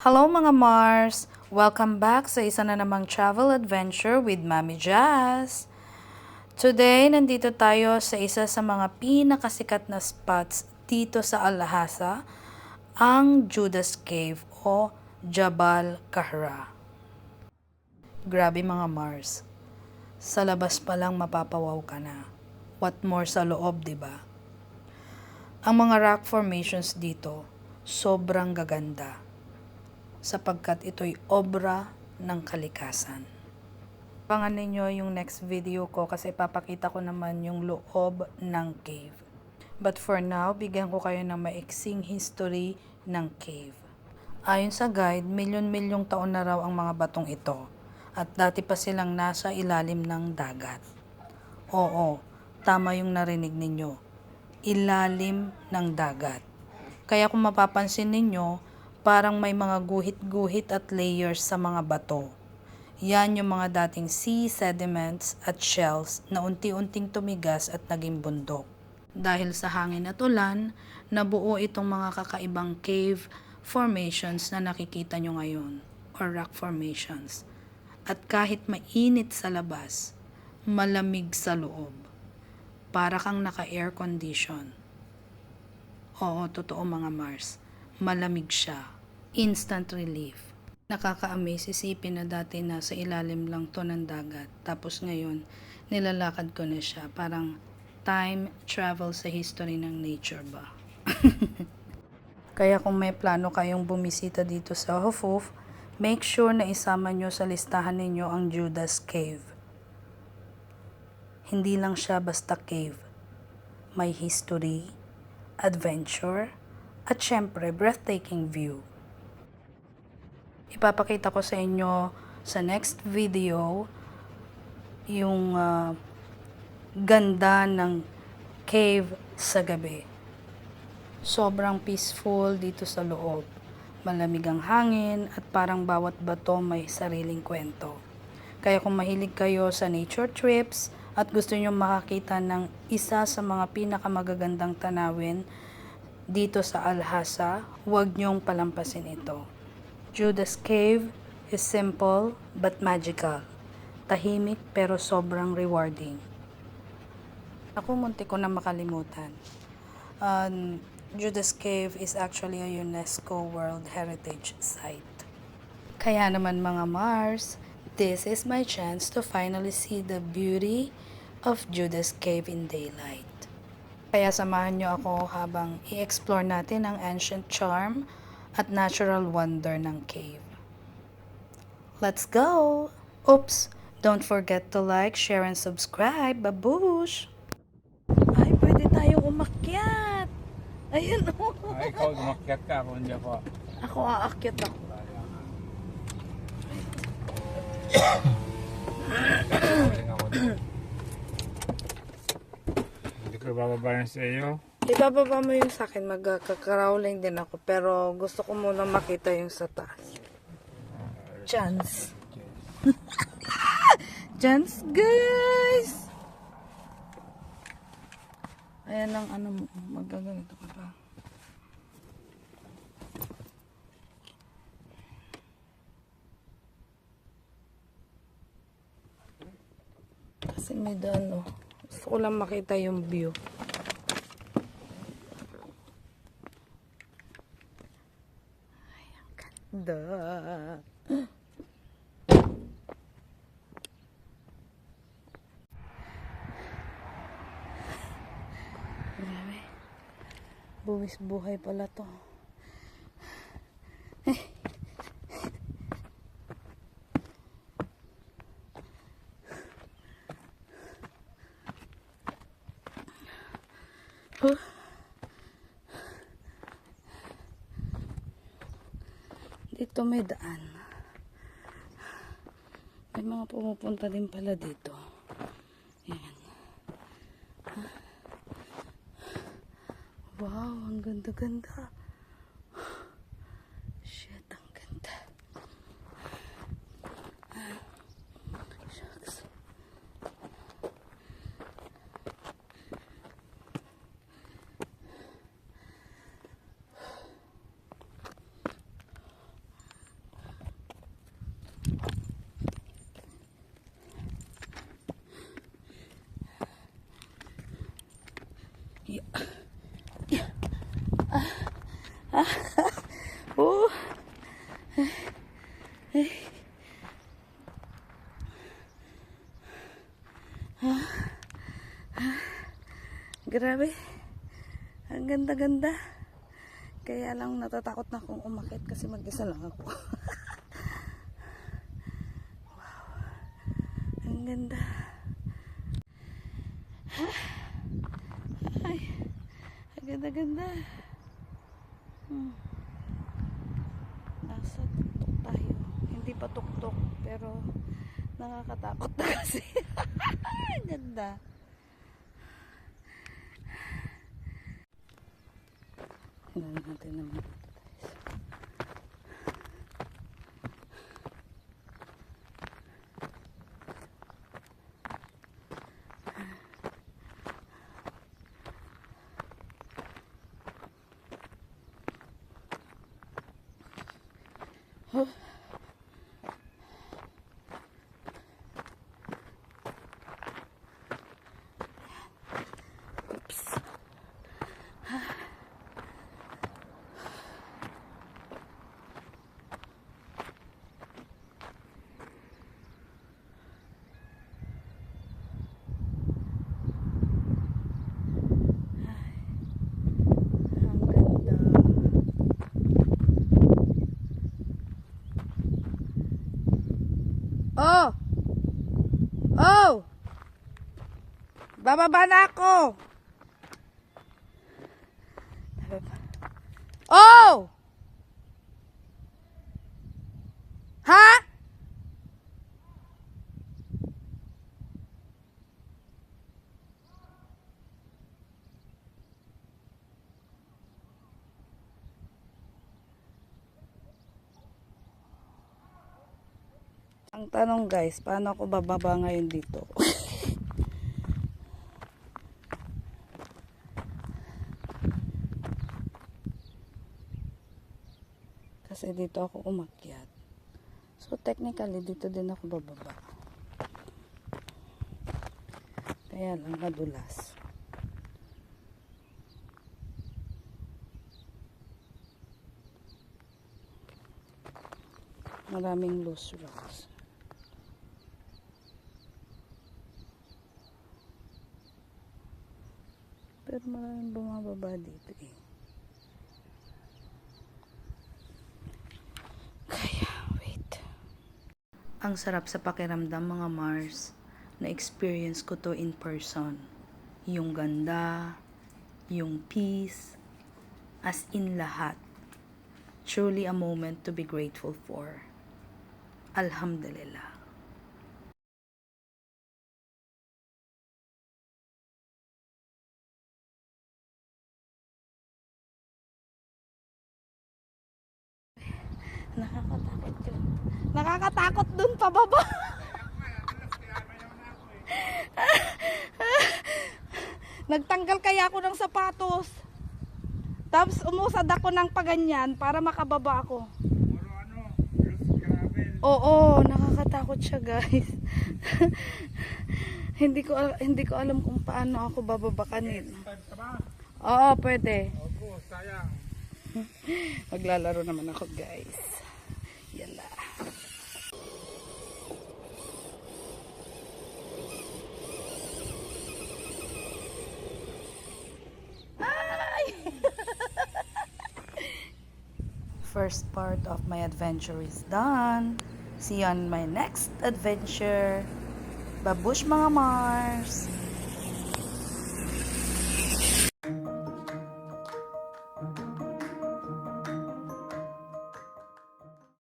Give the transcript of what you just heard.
Hello mga Mars! Welcome back sa isa na namang travel adventure with Mami Jazz. Today, nandito tayo sa isa sa mga pinakasikat na spots dito sa Alhasa, ang Judas Cave o Jabal Kahra. Grabe mga Mars. Sa labas pa lang mapapawaw ka na. What more sa loob, 'di ba? Ang mga rock formations dito, sobrang gaganda sapagkat ito'y obra ng kalikasan. Pangan ninyo yung next video ko kasi papakita ko naman yung loob ng cave. But for now, bigyan ko kayo ng maiksing history ng cave. Ayon sa guide, milyon-milyong taon na raw ang mga batong ito at dati pa silang nasa ilalim ng dagat. Oo, tama yung narinig ninyo. Ilalim ng dagat. Kaya kung mapapansin ninyo, parang may mga guhit-guhit at layers sa mga bato. Yan yung mga dating sea sediments at shells na unti-unting tumigas at naging bundok. Dahil sa hangin at ulan, nabuo itong mga kakaibang cave formations na nakikita nyo ngayon, or rock formations. At kahit mainit sa labas, malamig sa loob. Para kang naka-air condition. Oo, totoo mga Mars. Malamig siya. Instant relief. Nakaka-amaze isipin na dati nasa ilalim lang to ng dagat. Tapos ngayon, nilalakad ko na siya. Parang time travel sa history ng nature ba? Kaya kung may plano kayong bumisita dito sa Hofuf, make sure na isama nyo sa listahan ninyo ang Judas Cave. Hindi lang siya basta cave. May history, adventure, at syempre breathtaking view. Ipapakita ko sa inyo sa next video yung ah, ganda ng cave sa gabi. Sobrang peaceful dito sa loob. Malamig ang hangin at parang bawat bato may sariling kwento. Kaya kung mahilig kayo sa nature trips at gusto nyo makakita ng isa sa mga pinakamagagandang tanawin dito sa Alhasa, huwag nyong palampasin ito. Judas Cave is simple but magical. Tahimik pero sobrang rewarding. Ako munti ko na makalimutan. Um, Judas Cave is actually a UNESCO World Heritage Site. Kaya naman mga Mars, this is my chance to finally see the beauty of Judas Cave in daylight. Kaya samahan niyo ako habang i-explore natin ang ancient charm at natural wonder ng cave. Let's go! Oops! Don't forget to like, share, and subscribe. Babush! Ay, pwede tayong umakyat! Ayun oh. Ay, ikaw, umakyat ka ako, hindi ako. Ako aakyat ako. Ako bababa sa iyo. Ibababa mo yung sa akin, magkakarawling din ako. Pero gusto ko muna makita yung sa taas. Chance. Chance, guys! Ayan ang ano mo, magaganito ka pa. Kasi may daan, oh. Gusto ko lang makita yung view. Ay, ang ganda. Grabe. Buwis buhay pala to. Dito may daan. May mga pumupunta din pala dito. Ayan. Wow, ang ganda-ganda. Shit, ang ganda. Shucks. oh. Grabe. Ang ganda-ganda. Kaya lang natatakot na akong umakit kasi mag-isa lang ako. wow. Ang ganda. Ay. Ang ganda-ganda. Hmm. Nasa tuktok tayo. Hindi pa tuktok pero nakakatakot na kasi. Ganda. Tingnan natin naman. Oops. Ang ganda. Oh! Oh! Bababa na ako! Oh! Ha? Ang tanong guys, paano ako bababa ngayon dito? Kasi dito ako umakyat. So technically dito din ako bababa. Kaya lang madulas. Maraming loose rocks. Pero maraming bumababa dito eh. Kaya, wait. Ang sarap sa pakiramdam mga Mars na experience ko to in person. Yung ganda, yung peace, as in lahat. Truly a moment to be grateful for. Alhamdulillah. Nakakatakot yun. Nakakatakot dun pababa. Nagtanggal kaya ako ng sapatos. Tapos umusad ako ng paganyan para makababa ako. Ano. Oo, nakakatakot siya, guys. hindi ko hindi ko alam kung paano ako bababa kanina. Oo, pwede. Opo, sayang. Maglalaro naman ako, guys. Yala. Ay! First part of my adventure is done. See you on my next adventure. Babush mga Mars!